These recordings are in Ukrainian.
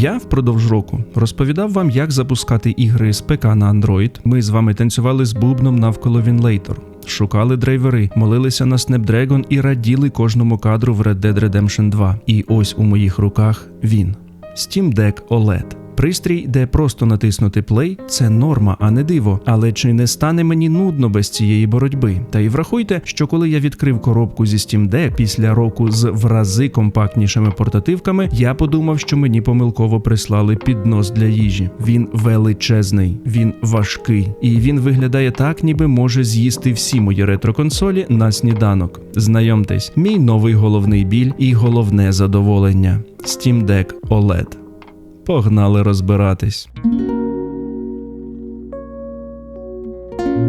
Я впродовж року розповідав вам, як запускати ігри з ПК на Android. Ми з вами танцювали з бубном навколо Вінлейтор. Шукали драйвери, молилися на Snapdragon і раділи кожному кадру в Red Dead Redemption 2. І ось у моїх руках він Steam Deck OLED. Пристрій, де просто натиснути play – це норма, а не диво. Але чи не стане мені нудно без цієї боротьби? Та й врахуйте, що коли я відкрив коробку зі Steam Deck після року з в рази компактнішими портативками, я подумав, що мені помилково прислали піднос для їжі. Він величезний, він важкий, і він виглядає так, ніби може з'їсти всі мої ретро-консолі на сніданок. Знайомтесь, мій новий головний біль і головне задоволення Steam Deck OLED. Погнали розбиратись.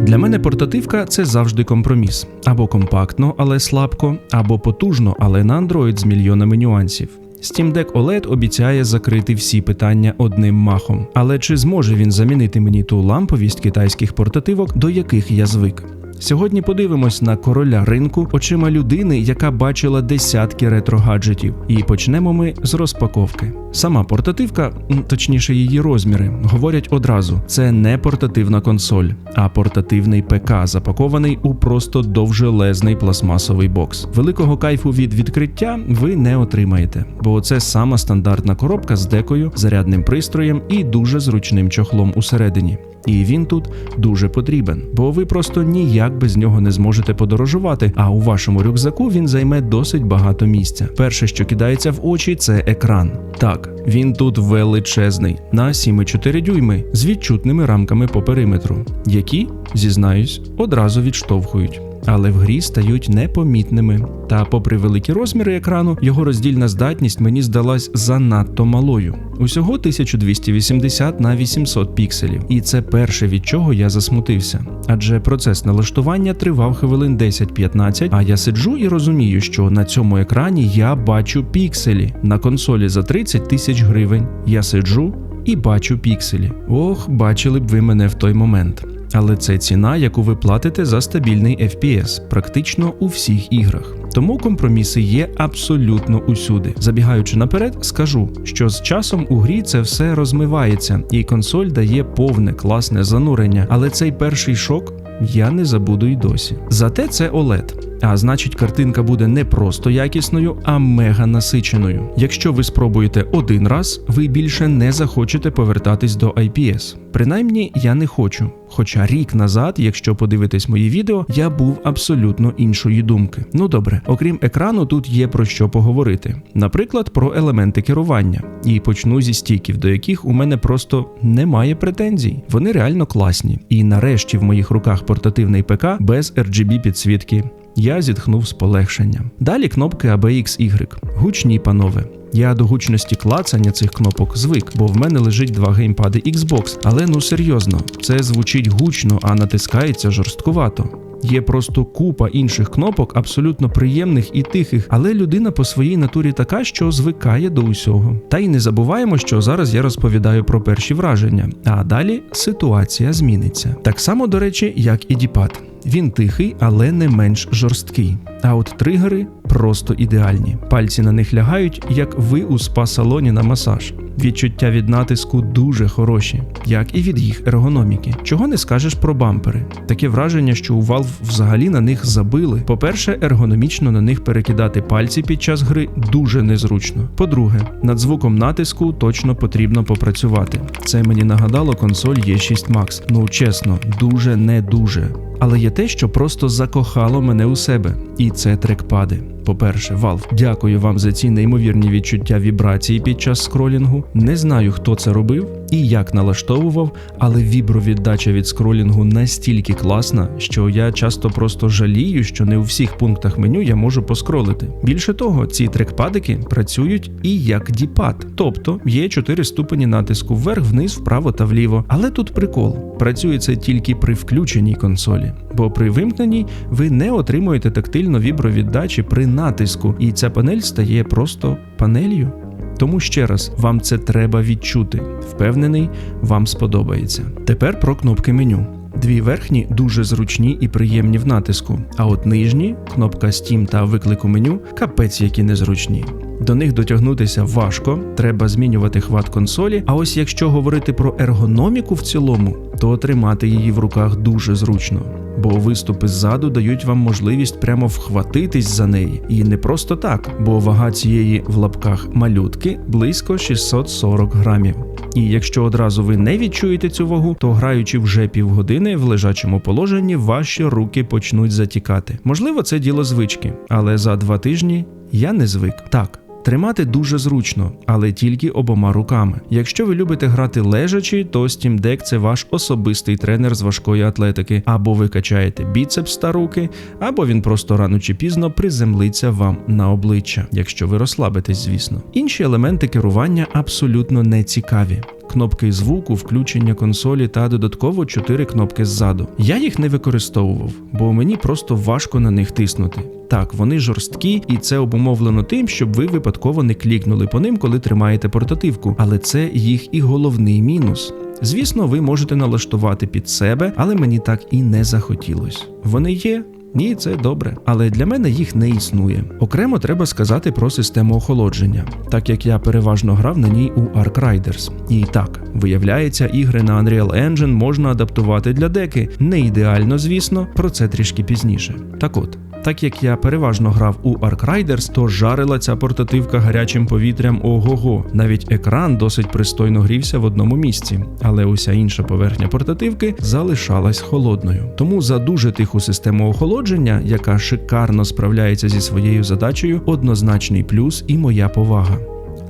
Для мене портативка це завжди компроміс. Або компактно, але слабко, або потужно, але на Android з мільйонами нюансів. Steam Deck OLED обіцяє закрити всі питання одним махом. Але чи зможе він замінити мені ту ламповість китайських портативок, до яких я звик? Сьогодні подивимось на короля ринку очима людини, яка бачила десятки ретро-гаджетів. І почнемо ми з розпаковки. Сама портативка, точніше її розміри, говорять одразу: це не портативна консоль, а портативний ПК, запакований у просто довжелезний пластмасовий бокс. Великого кайфу від відкриття ви не отримаєте, бо це сама стандартна коробка з декою, зарядним пристроєм і дуже зручним чохлом усередині. І він тут дуже потрібен, бо ви просто ніяк без нього не зможете подорожувати. А у вашому рюкзаку він займе досить багато місця. Перше, що кидається в очі, це екран. Так, він тут величезний на 7,4 дюйми з відчутними рамками по периметру, які, зізнаюсь, одразу відштовхують. Але в грі стають непомітними. Та, попри великі розміри екрану, його роздільна здатність мені здалась занадто малою. Усього 1280 на 800 пікселів, і це перше від чого я засмутився. Адже процес налаштування тривав хвилин 10-15, а я сиджу і розумію, що на цьому екрані я бачу пікселі на консолі за 30 тисяч гривень. Я сиджу і бачу пікселі. Ох, бачили б ви мене в той момент. Але це ціна, яку ви платите за стабільний FPS, практично у всіх іграх. Тому компроміси є абсолютно усюди. Забігаючи наперед, скажу, що з часом у грі це все розмивається, і консоль дає повне класне занурення. Але цей перший шок я не забуду й досі. Зате це OLED. А значить, картинка буде не просто якісною, а мега насиченою. Якщо ви спробуєте один раз, ви більше не захочете повертатись до IPS. Принаймні, я не хочу. Хоча рік назад, якщо подивитись мої відео, я був абсолютно іншої думки. Ну добре, окрім екрану, тут є про що поговорити. Наприклад, про елементи керування. І почну зі стіків, до яких у мене просто немає претензій. Вони реально класні. І нарешті в моїх руках портативний ПК без RGB підсвітки. Я зітхнув з полегшенням. Далі кнопки ABXY. Гучні, панове. Я до гучності клацання цих кнопок звик, бо в мене лежить два геймпади Xbox. Але ну серйозно, це звучить гучно, а натискається жорсткувато. Є просто купа інших кнопок, абсолютно приємних і тихих, але людина по своїй натурі така, що звикає до усього. Та й не забуваємо, що зараз я розповідаю про перші враження, а далі ситуація зміниться. Так само, до речі, як і діпад. Він тихий, але не менш жорсткий. А от тригери просто ідеальні. Пальці на них лягають, як ви у спа-салоні на масаж. Відчуття від натиску дуже хороші, як і від їх ергономіки. Чого не скажеш про бампери? Таке враження, що у Valve взагалі на них забили. По-перше, ергономічно на них перекидати пальці під час гри дуже незручно. По-друге, над звуком натиску точно потрібно попрацювати. Це мені нагадало консоль E6 Max. Ну чесно, дуже не дуже. Але є те, що просто закохало мене у себе, і це трекпади. По-перше, Valve, дякую вам за ці неймовірні відчуття вібрації під час скролінгу. Не знаю, хто це робив і як налаштовував, але вібровіддача від скролінгу настільки класна, що я часто просто жалію, що не у всіх пунктах меню я можу поскролити. Більше того, ці трекпадики працюють і як діпад, тобто є 4 ступені натиску вверх, вниз, вправо та вліво. Але тут прикол: працює це тільки при включеній консолі, бо при вимкненій ви не отримуєте тактильно вібровіддачі при натиску, і ця панель стає просто панелью. Тому ще раз, вам це треба відчути. Впевнений, вам сподобається. Тепер про кнопки меню. Дві верхні дуже зручні і приємні в натиску, а от нижні кнопка Steam та виклику меню капець які незручні. До них дотягнутися важко, треба змінювати хват консолі. А ось якщо говорити про ергономіку в цілому, то тримати її в руках дуже зручно. Бо виступи ззаду дають вам можливість прямо вхватитись за неї. І не просто так, бо вага цієї в лапках малютки близько 640 грамів. І якщо одразу ви не відчуєте цю вагу, то граючи вже півгодини в лежачому положенні, ваші руки почнуть затікати. Можливо, це діло звички, але за два тижні я не звик. Так. Тримати дуже зручно, але тільки обома руками. Якщо ви любите грати лежачи, то Steam Deck – це ваш особистий тренер з важкої атлетики. Або ви качаєте біцепс та руки, або він просто рано чи пізно приземлиться вам на обличчя, якщо ви розслабитесь, звісно. Інші елементи керування абсолютно не цікаві. Кнопки звуку, включення консолі та додатково 4 кнопки ззаду. Я їх не використовував, бо мені просто важко на них тиснути. Так, вони жорсткі, і це обумовлено тим, щоб ви випадково не клікнули по ним, коли тримаєте портативку, але це їх і головний мінус. Звісно, ви можете налаштувати під себе, але мені так і не захотілось. Вони є. Ні, це добре, але для мене їх не існує. Окремо треба сказати про систему охолодження, так як я переважно грав на ній у Ark Riders. І так, виявляється, ігри на Unreal Engine можна адаптувати для деки. Не ідеально, звісно, про це трішки пізніше. Так от. Так як я переважно грав у Ark Riders, то жарила ця портативка гарячим повітрям ого-го. Навіть екран досить пристойно грівся в одному місці, але уся інша поверхня портативки залишалась холодною. Тому за дуже тиху систему охолодження, яка шикарно справляється зі своєю задачею, однозначний плюс і моя повага.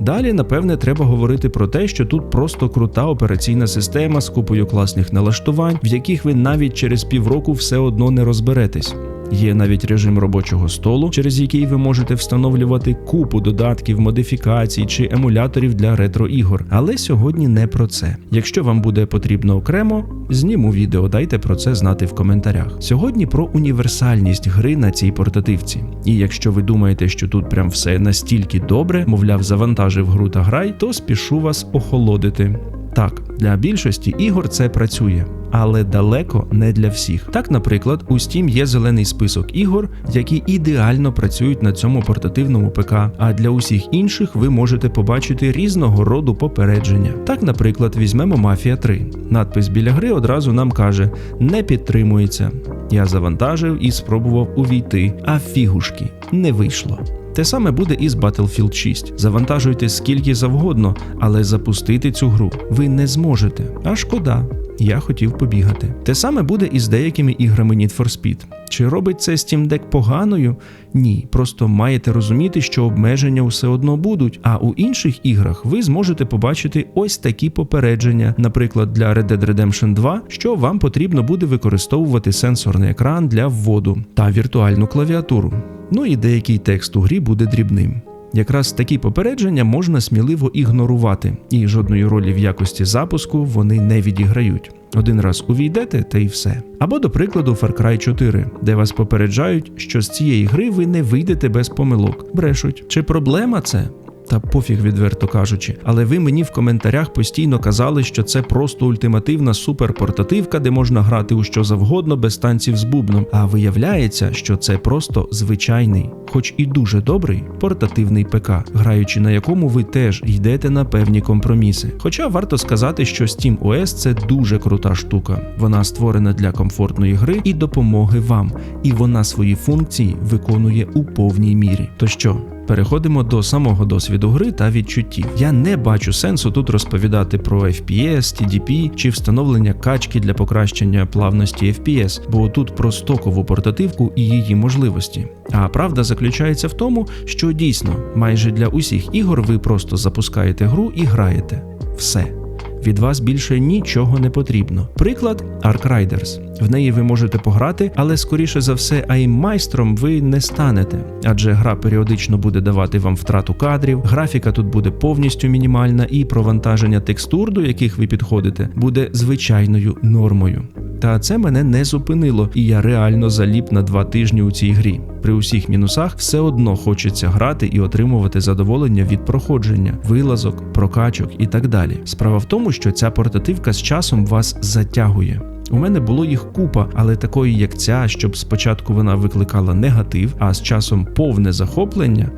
Далі, напевне, треба говорити про те, що тут просто крута операційна система з купою класних налаштувань, в яких ви навіть через півроку все одно не розберетесь. Є навіть режим робочого столу, через який ви можете встановлювати купу додатків, модифікацій чи емуляторів для ретро-ігор. Але сьогодні не про це. Якщо вам буде потрібно окремо, зніму відео, дайте про це знати в коментарях. Сьогодні про універсальність гри на цій портативці. І якщо ви думаєте, що тут прям все настільки добре, мовляв, завантажив гру та грай, то спішу вас охолодити. Так, для більшості ігор це працює але далеко не для всіх. Так, наприклад, у Steam є зелений список ігор, які ідеально працюють на цьому портативному ПК. А для усіх інших ви можете побачити різного роду попередження. Так, наприклад, візьмемо Мафія 3. Надпис біля гри одразу нам каже: не підтримується. Я завантажив і спробував увійти, а фігушки не вийшло. Те саме буде і з Battlefield 6. Завантажуйте скільки завгодно, але запустити цю гру ви не зможете. А шкода я хотів побігати. Те саме буде і з деякими іграми Need for Speed. Чи робить це Steam Deck поганою? Ні. Просто маєте розуміти, що обмеження все одно будуть. А у інших іграх ви зможете побачити ось такі попередження, наприклад, для Red Dead Redemption 2, що вам потрібно буде використовувати сенсорний екран для вводу та віртуальну клавіатуру. Ну і деякий текст у грі буде дрібним. Якраз такі попередження можна сміливо ігнорувати, і жодної ролі в якості запуску вони не відіграють. Один раз увійдете та й все. Або, до прикладу, Far Cry 4, де вас попереджають, що з цієї гри ви не вийдете без помилок. Брешуть. Чи проблема це? Та пофіг, відверто кажучи, але ви мені в коментарях постійно казали, що це просто ультимативна суперпортативка, де можна грати у що завгодно без танців з бубном. А виявляється, що це просто звичайний, хоч і дуже добрий портативний ПК, граючи на якому ви теж йдете на певні компроміси. Хоча варто сказати, що Steam OS це дуже крута штука. Вона створена для комфортної гри і допомоги вам, і вона свої функції виконує у повній мірі. То що? Переходимо до самого досвіду гри та відчуттів. Я не бачу сенсу тут розповідати про FPS, TDP чи встановлення качки для покращення плавності FPS, бо тут про стокову портативку і її можливості. А правда заключається в тому, що дійсно майже для усіх ігор ви просто запускаєте гру і граєте. Все від вас більше нічого не потрібно. Приклад Ark Riders. В неї ви можете пограти, але скоріше за все, айм-майстром ви не станете, адже гра періодично буде давати вам втрату кадрів, графіка тут буде повністю мінімальна, і провантаження текстур, до яких ви підходите, буде звичайною нормою. Та це мене не зупинило, і я реально заліп на два тижні у цій грі. При усіх мінусах все одно хочеться грати і отримувати задоволення від проходження, вилазок, прокачок і так далі. Справа в тому, що ця портативка з часом вас затягує. У мене було їх купа, але такої, як ця, щоб спочатку вона викликала негатив, а з часом повне захоплення.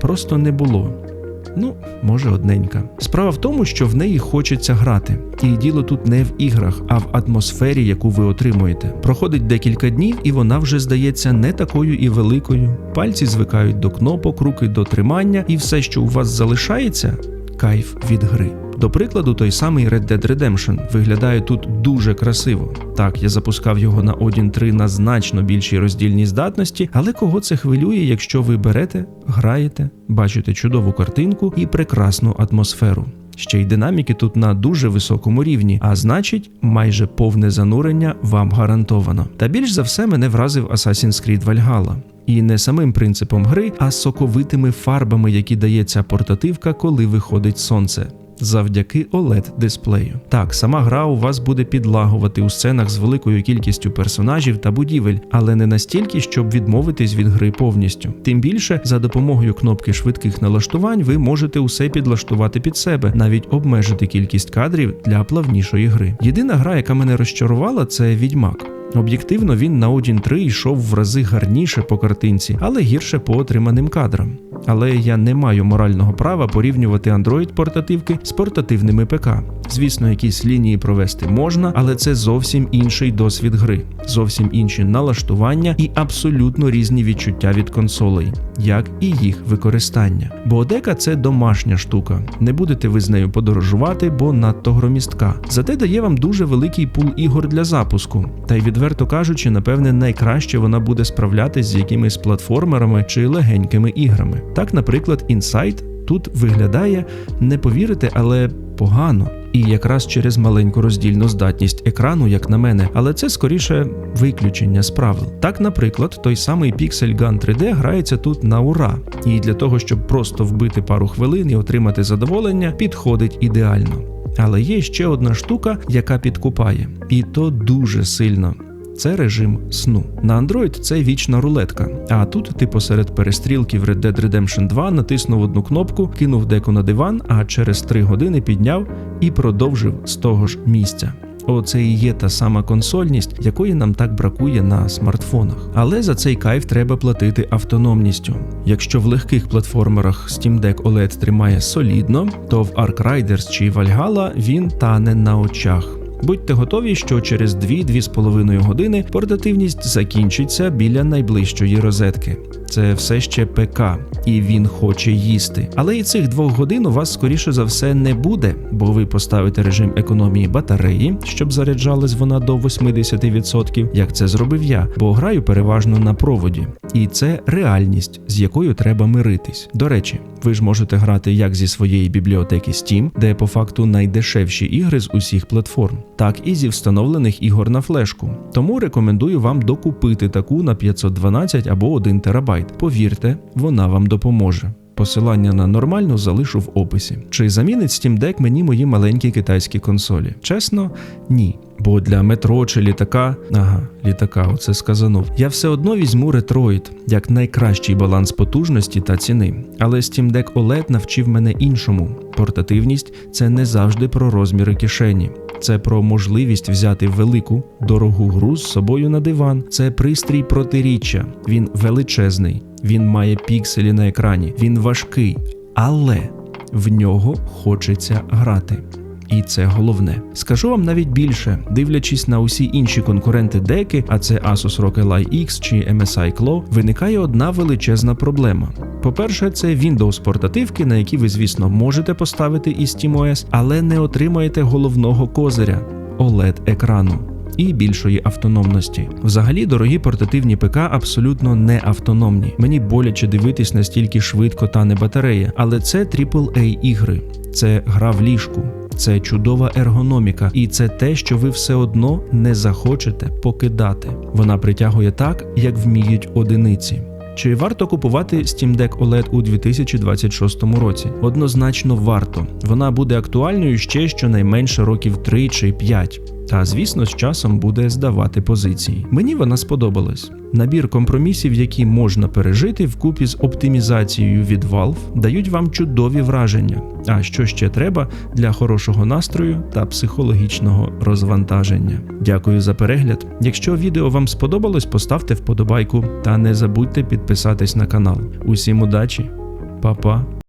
просто не було. Ну, може, одненька. Справа в тому, що в неї хочеться грати. І діло тут не в іграх, а в атмосфері, яку ви отримуєте. Проходить декілька днів, і вона вже здається не такою і великою. Пальці звикають до кнопок, руки до тримання, і все, що у вас залишається кайф від гри. До прикладу, той самий Red Dead Redemption виглядає тут дуже красиво. Так, я запускав його на Odin 3 на значно більшій роздільній здатності, але кого це хвилює, якщо ви берете, граєте, бачите чудову картинку і прекрасну атмосферу. Ще й динаміки тут на дуже високому рівні, а значить, майже повне занурення вам гарантовано. Та більш за все мене вразив Assassin's Creed Valhalla. І не самим принципом гри, а соковитими фарбами, які дає ця портативка, коли виходить сонце. Завдяки oled дисплею. Так, сама гра у вас буде підлагувати у сценах з великою кількістю персонажів та будівель, але не настільки, щоб відмовитись від гри повністю. Тим більше, за допомогою кнопки швидких налаштувань ви можете усе підлаштувати під себе, навіть обмежити кількість кадрів для плавнішої гри. Єдина гра, яка мене розчарувала, це відьмак. Об'єктивно, він на Odin 3 йшов в рази гарніше по картинці, але гірше по отриманим кадрам. Але я не маю морального права порівнювати Android портативки з портативними ПК. Звісно, якісь лінії провести можна, але це зовсім інший досвід гри, зовсім інші налаштування і абсолютно різні відчуття від консолей, як і їх використання. Бо Одека це домашня штука. Не будете ви з нею подорожувати, бо надто громістка. Зате дає вам дуже великий пул ігор для запуску. Та й відверто кажучи, напевне, найкраще вона буде справлятись з якимись платформерами чи легенькими іграми. Так, наприклад, Inside тут виглядає, не повірите, але погано. І якраз через маленьку роздільну здатність екрану, як на мене, але це скоріше виключення з правил. Так, наприклад, той самий Pixel Gun 3D грається тут на ура, і для того, щоб просто вбити пару хвилин і отримати задоволення, підходить ідеально. Але є ще одна штука, яка підкупає, і то дуже сильно. Це режим сну. На Android це вічна рулетка. А тут ти посеред перестрілки в Red Dead Redemption 2 натиснув одну кнопку, кинув деку на диван, а через 3 години підняв і продовжив з того ж місця. Оце і є та сама консольність, якої нам так бракує на смартфонах. Але за цей кайф треба платити автономністю. Якщо в легких платформерах Steam Deck OLED тримає солідно, то в Ark Riders чи Valhalla він тане на очах. Будьте готові, що через 2-2,5 години портативність закінчиться біля найближчої розетки. Це все ще ПК, і він хоче їсти. Але і цих двох годин у вас скоріше за все не буде, бо ви поставите режим економії батареї, щоб заряджалась вона до 80%, як це зробив я, бо граю переважно на проводі. І це реальність, з якою треба миритись. До речі, ви ж можете грати як зі своєї бібліотеки Steam, де по факту найдешевші ігри з усіх платформ, так і зі встановлених ігор на флешку. Тому рекомендую вам докупити таку на 512 або 1 терабайт. Повірте, вона вам допоможе. Посилання на нормальну залишу в описі. Чи замінить Steam Deck мені мої маленькі китайські консолі? Чесно, ні. Бо для метро чи літака, ага, літака, оце сказанув. Я все одно візьму Retroid як найкращий баланс потужності та ціни. Але Steam Deck OLED навчив мене іншому. Портативність це не завжди про розміри кишені. Це про можливість взяти велику, дорогу гру з собою на диван. Це пристрій протиріччя. Він величезний, він має пікселі на екрані, він важкий, але в нього хочеться грати. І це головне. Скажу вам навіть більше, дивлячись на усі інші конкуренти деки, а це Asus ROG Ally X чи MSI Claw, виникає одна величезна проблема. По-перше, це Windows портативки, на які ви, звісно, можете поставити і SteamOS, але не отримаєте головного козиря oled екрану. І більшої автономності. Взагалі, дорогі портативні ПК абсолютно не автономні. Мені боляче дивитись настільки швидко тане батарея, але це AAA ігри, це гра в ліжку. Це чудова ергономіка, і це те, що ви все одно не захочете покидати. Вона притягує так, як вміють одиниці. Чи варто купувати Steam Deck OLED у 2026 році? Однозначно варто. Вона буде актуальною ще щонайменше років 3 чи 5. Та звісно, з часом буде здавати позиції. Мені вона сподобалась. Набір компромісів, які можна пережити вкупі з оптимізацією від Valve, дають вам чудові враження. А що ще треба для хорошого настрою та психологічного розвантаження. Дякую за перегляд. Якщо відео вам сподобалось, поставте вподобайку та не забудьте підписатись на канал. Усім удачі! Па-па.